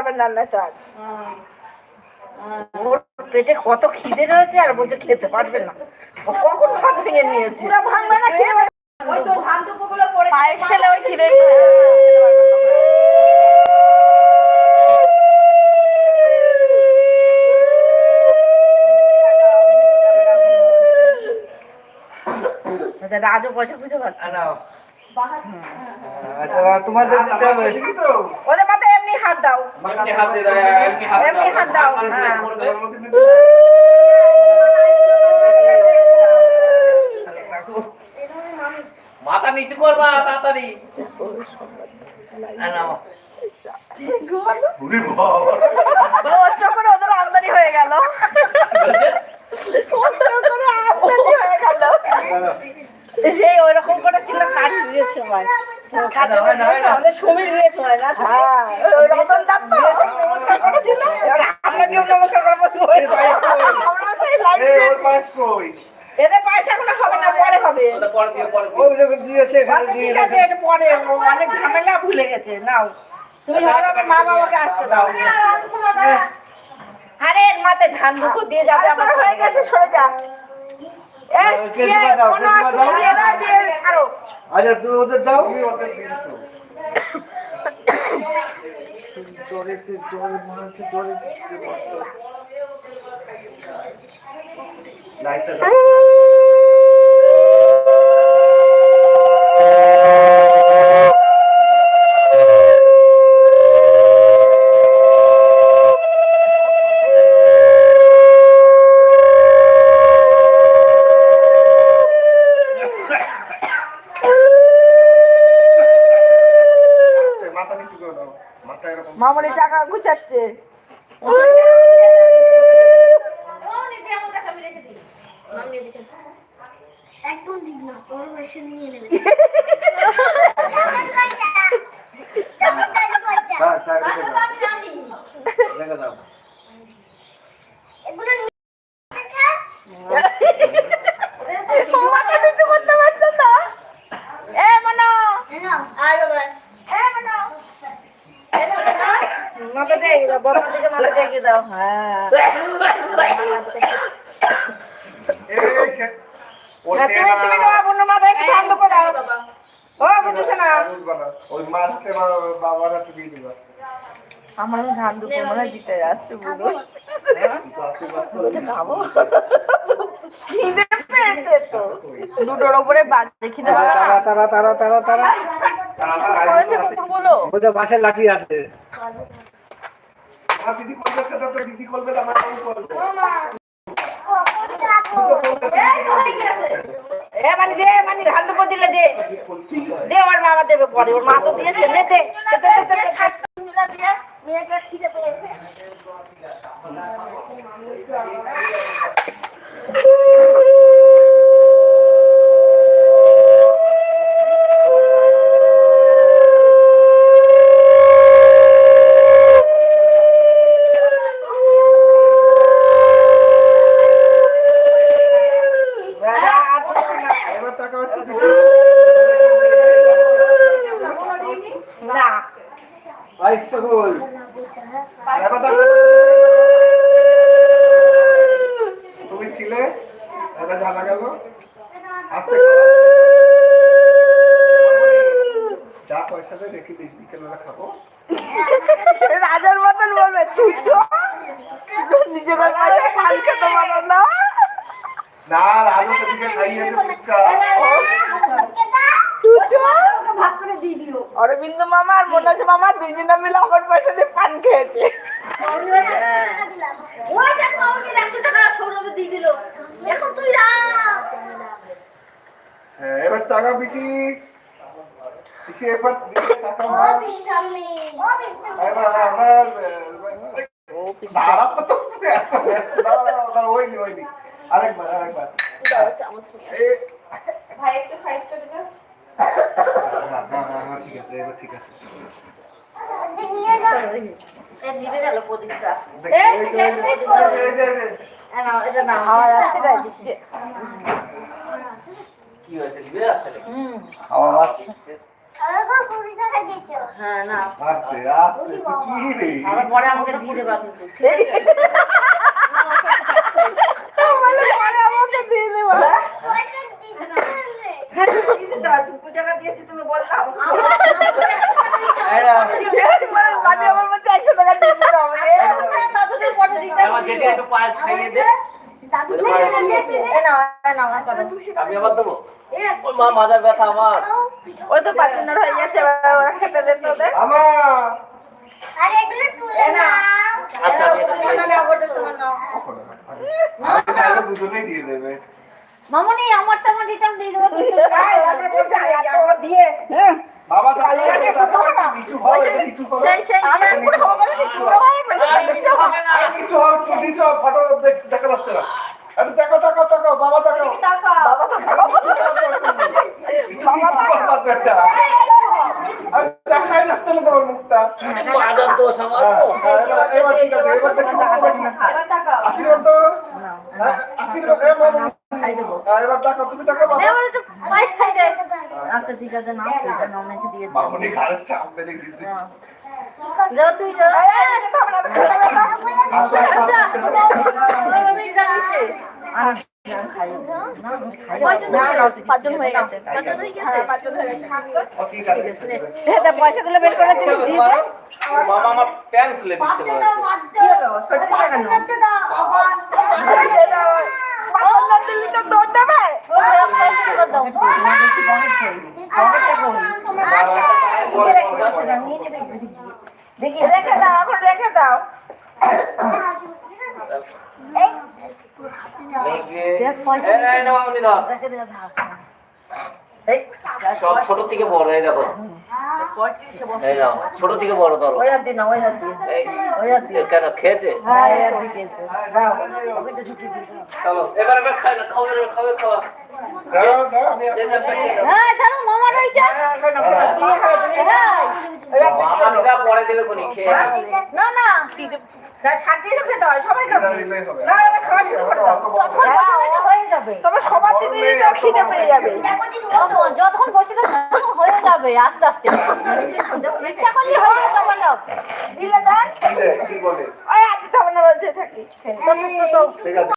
পারবেন না না তো আর ওর পেটে কত খিদে রয়েছে আর বলছে খেতে পারবে না ও কখন ভাত ভেঙে নিয়েছে ভাঙবে না খেতে পারবে ওই তো ধান দুপুরগুলো পড়ে পায়েস খেলে ওই খিদে রাজও পয়সা খুঁজে পাচ্ছে না। আচ্ছা তোমাদের হাত দাও। এমনি হাত দাও, এমনি হাত দাও। হ্যাঁ। মাথা নিচু করবা তাড়াতাড়ি। চক্করে ওদের আমদানি হয়ে গেল আমদানি হয়ে গেল। সেই ওইরকম করে ছিল কাজ বিয়ের সময়। আমাদের সমীর বিয়ের না হ্যাঁ। ওই নমস্কার করেছিল। নমস্কার করব। এদের পয়সা কোনো হবে না পরে হবে। পরে ওই অনেক ঝামেলা ভুলে গেছে নাও। তুমি ধরো মা বাবাকে আসতে দাও। আরে মাথায় ধান দুঃখ দিয়ে যাবে আমার হয়ে গেছে সরে যা। আচ্ছা তুমি ওদের দাও। জড়েছে জড়ে মনে হচ্ছে মাথা মামনি টাকা গুছাচ্ছে। একদম ঠিক না তোর বয়সে নিয়ে নেবে হ্যাঁ চা রেখে দাও রেখে দাও এগুলো মাথা নিচু করতে পারছ না এ মনো আয় বাবা এ মনো মাথা দিয়ে দাও বড় দিকে মাথা দিয়ে দাও হ্যাঁ এই খে- ওর হ্যাঁ, তুমি তেনা, তুমি তোমার বোনের মাথায় একটু ধান দুঃখ দাও ও বুঝছ না বুঝবা না। ওই মাছতে বাবার হাতে দিয়ে দিবা আমার ধান দুঃখ মনে হয় দিতে যাচ্ছে বুড়ো খাব দুটোর ওপরে বাজে খিদে তারা তারা তারা তারা তারা বাসায় লাঠি আছে আমার দিদি করবে সেটা তো দিদি করবে আমার বউ করবে। এ মানে দে মানে ধান দুপুর তুমি ছিলে এটা জানা গেল। আস্তে যা পয়সা দেয় রেখে দিস বিকেলবেলা খাব। রাজার মতন বলবে চুচো নিজেদের পয়সা খেতে পারো না। না রাজু সেদিকে খাইয়েছে ফুচকা। ভাগ করে দিয়ে দিও অরবিন্দ মামা আর মনোজ মামা দুজনে মিলে আমার পয়সা দিয়ে পান খেয়েছে ওই টাকা মামুনি একশো টাকা সৌরভে দিয়ে দিল এখন তুই হ্যাঁ এবার টাকা বেশি বেশি টাকা মার। এবার আমার তো ওই নি ওই নি আরেকবার আরেকবার ভাই একটু সাইড করে দাও হ্যাঁ হ্যাঁ হ্যাঁ হ্যাঁ, ঠিক আছে এবার ঠিক আছে হাওয়া কি হয়েছে হুম আসছে হ্যাঁ পরে আমাকে দিয়ে দেবা আমাকে দিয়ে দেবা আমি আবার দেবো ওই মা মাথার ব্যথা আমার ওই তো পাঁচজনের হয়ে গেছে ওরা খেতে দিতে হবে আরে এগুলো তুলে নাও আচ্ছা আমি এটা দিয়ে না। ওটা শোনো না। দুজনেই দিয়ে দেবে মামনি আমার তো আমার দিতাম দিয়ে দেবো কিছু দিয়ে, হ্যাঁ। বাবা তাহলে কিছু হবে কিছু হবে। সেই সেই আমি পুরো খাব বলে আর। কিছু হবে না। কিছু হবে একটু নিচে ফটো দেখ- দেখা যাচ্ছে না। একটু দেখো দেখো দেখো বাবা দেখো। বাবা তো খাব। আর দেখাই যাচ্ছে না তোমার মুখটা। একটু দোষ আমার তো। এবার এবার ঠিক আছে এবার দেখো আশীর্বাদ আশীর্বাদ এ বাবা এবার তুমি পায়েস দে আচ্ছা ঠিক আছে দিয়েছি। মামনি চাপ মেরে যাও তুই যাও। পয়সাগুলো বের করে দিস দিয়ে মামা আমার প্যান্ট খুলে দিচ্ছে দেখি রেখে দাও এখন রেখে দাও মামনি দাও রেখে দাও সব ছোট থেকে বড় এই দেখো ছোট থেকে বড় ধরো কেন খেয়েছে হ্যাঁ চলো এবার এবার খাই না খাও এবার খাও খাওয়া। হ্যাঁ, না, না না তা শাক তো খেতে হয় সবাই খাবে। না খাওয়া শুরু করে থেকে যাবে। তোমার সবার তো খিদে পেয়ে যাবে। যতক্ষণ বসে থাকো তখন হয়ে যাবে আস্তে আস্তে। ইচ্ছা করলে হয়ে যাবে তোমার না। দিলে দেন কি বলে? ওই দিতে হবে বলছে থাকি তো- তো- তো-